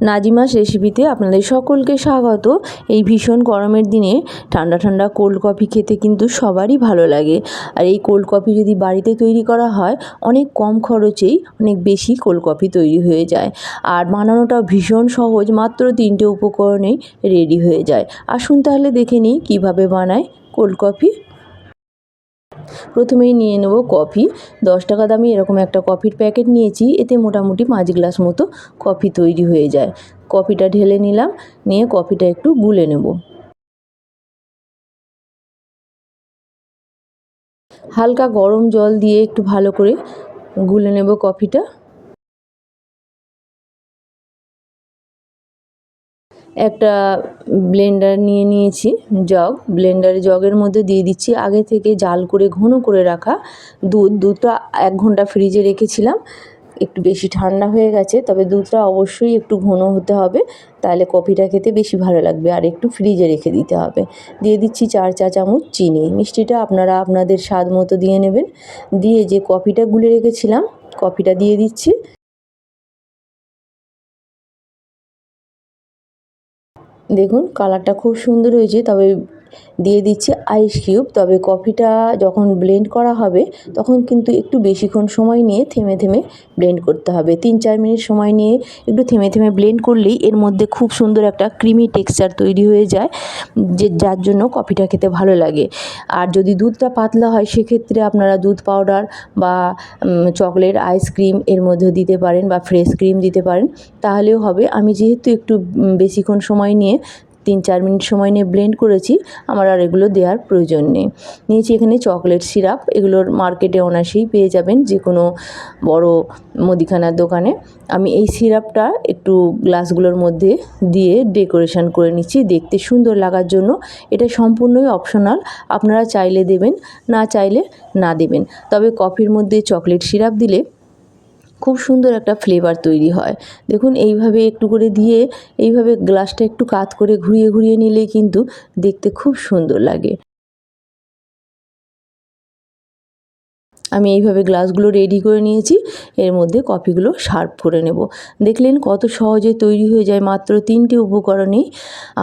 নাজিমাস রেসিপিতে আপনাদের সকলকে স্বাগত। এই ভীষণ গরমের দিনে ঠান্ডা ঠান্ডা কোল্ড কফি খেতে কিন্তু সবারই ভালো লাগে। আর এই কোল্ড কফি যদি বাড়িতে তৈরি করা হয়, অনেক কম খরচেই অনেক বেশি কোল্ড কফি তৈরি হয়ে যায়। আর বানানোটাও ভীষণ সহজ, মাত্র তিনটে উপকরণেই রেডি হয়ে যায়। আসুন তাহলে দেখে নিই কীভাবে বানায় কোল্ড কফি। প্রথমেই নিয়ে নেব কফি। দশ টাকা দামি এরকম একটা কফির প্যাকেট নিয়েছি, এতে মোটামুটি পাঁচ গ্লাস মতো কফি তৈরি হয়ে যায়। কফিটা ঢেলে নিলাম, নিয়ে কফিটা একটু গুলে নেব। হালকা গরম জল দিয়ে একটু ভালো করে গুলে নেব কফিটা। একটা ব্লেন্ডার নিয়ে নিয়েছি জগ। ব্লেন্ডারে জগের মধ্যে দিয়ে দিচ্ছি। আগে থেকে জাল করে, ঘন করে রাখা দুধ। দুধটা এক ঘণ্টা ফ্রিজে রেখেছিলাম। একটু বেশি ঠান্ডা হয়ে গেছে, তবে দুধটা অবশ্যই একটু ঘন হতে হবে। তাহলে কফিটা খেতে বেশি ভালো লাগবে। আর একটু ফ্রিজে রেখে দিতে হবে। দিয়ে দিচ্ছি চার চা চামচ চিনি। মিষ্টিটা আপনারা আপনাদের স্বাদ মতো দিয়ে নেবেন। দিয়ে যে কফিটা গুলে রেখেছিলাম, কফিটা দিয়ে দিচ্ছি। দেখুন কালারটা খুব সুন্দর হয়েছে তবে দিয়ে দিচ্ছি আইস কিউব তবে কফিটা যখন ব্লেন্ড করা হবে, তখন কিন্তু একটু বেশিক্ষণ সময় নিয়ে থেমে থেমে ব্লেন্ড করতে হবে। তিন চার মিনিট সময় নিয়ে একটু থেমে থেমে ব্লেন্ড করলেই এর মধ্যে খুব সুন্দর একটা ক্রিমি টেক্সচার তৈরি হয়ে যায়, যে যার জন্য কফিটা খেতে ভালো লাগে। আর যদি দুধটা পাতলা হয়, সেক্ষেত্রে আপনারা দুধ পাউডার বা চকলেট আইসক্রিম এর মধ্যে দিতে পারেন বা ফ্রেশ ক্রিম দিতে পারেন। তাহলেও হবে। আমি যেহেতু একটু বেশিক্ষণ সময় নিয়ে তিন চার মিনিট সময় নিয়ে ব্লেন্ড করেছি, আমার আর এগুলো দেওয়ার প্রয়োজন নেই। নিয়েছি এখানে চকলেট সিরাপ এগুলোর মার্কেটে অনায়াসেই পেয়ে যাবেন যে কোনো বড় মুদিখানার দোকানে। আমি এই সিরাপটা একটু গ্লাসগুলোর মধ্যে দিয়ে ডেকোরেশন করে নিচ্ছি, দেখতে সুন্দর লাগার জন্য। এটা সম্পূর্ণই অপশনাল আপনারা চাইলে দেবেন, না চাইলে না দেবেন। তবে কফির মধ্যে চকলেট সিরাপ দিলে খুব সুন্দর একটা ফ্লেভার তৈরি হয়। দেখুন, এইভাবে একটু করে দিয়ে, এইভাবে গ্লাসটা একটু কাত করে ঘুরিয়ে ঘুরিয়ে নিলেই কিন্তু দেখতে খুব সুন্দর লাগে। আমি এইভাবে গ্লাসগুলো রেডি করে নিয়েছি। এর মধ্যে কফিগুলো সার্ভ করে নেব। দেখলেন কত সহজে তৈরি হয়ে যায় মাত্র তিনটি উপকরণেই।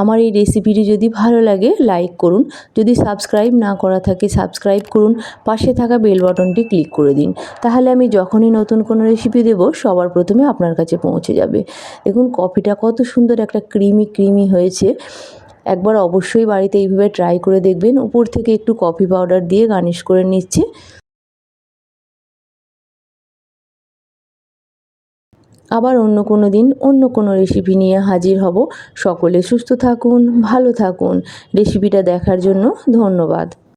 আমার এই রেসিপিটি যদি ভালো লাগে লাইক করুন। যদি সাবস্ক্রাইব না করা থাকে সাবস্ক্রাইব করুন। পাশে থাকা বেল বাটনটি ক্লিক করে দিন। তাহলে আমি যখনই নতুন কোনো রেসিপি দেব, সবার প্রথমে আপনার কাছে পৌঁছে যাবে। দেখুন কফিটা কত সুন্দর একটা ক্রিমি ক্রিমি হয়েছে। একবার অবশ্যই বাড়িতে এইভাবে ট্রাই করে দেখবেন। উপর থেকে একটু কফি পাউডার দিয়ে গার্নিশ করে নিচ্ছি। আবার অন্য কোনো দিন অন্য কোনো রেসিপি নিয়ে হাজির হব। সকলে সুস্থ থাকুন, ভালো থাকুন। রেসিপিটা দেখার জন্য ধন্যবাদ।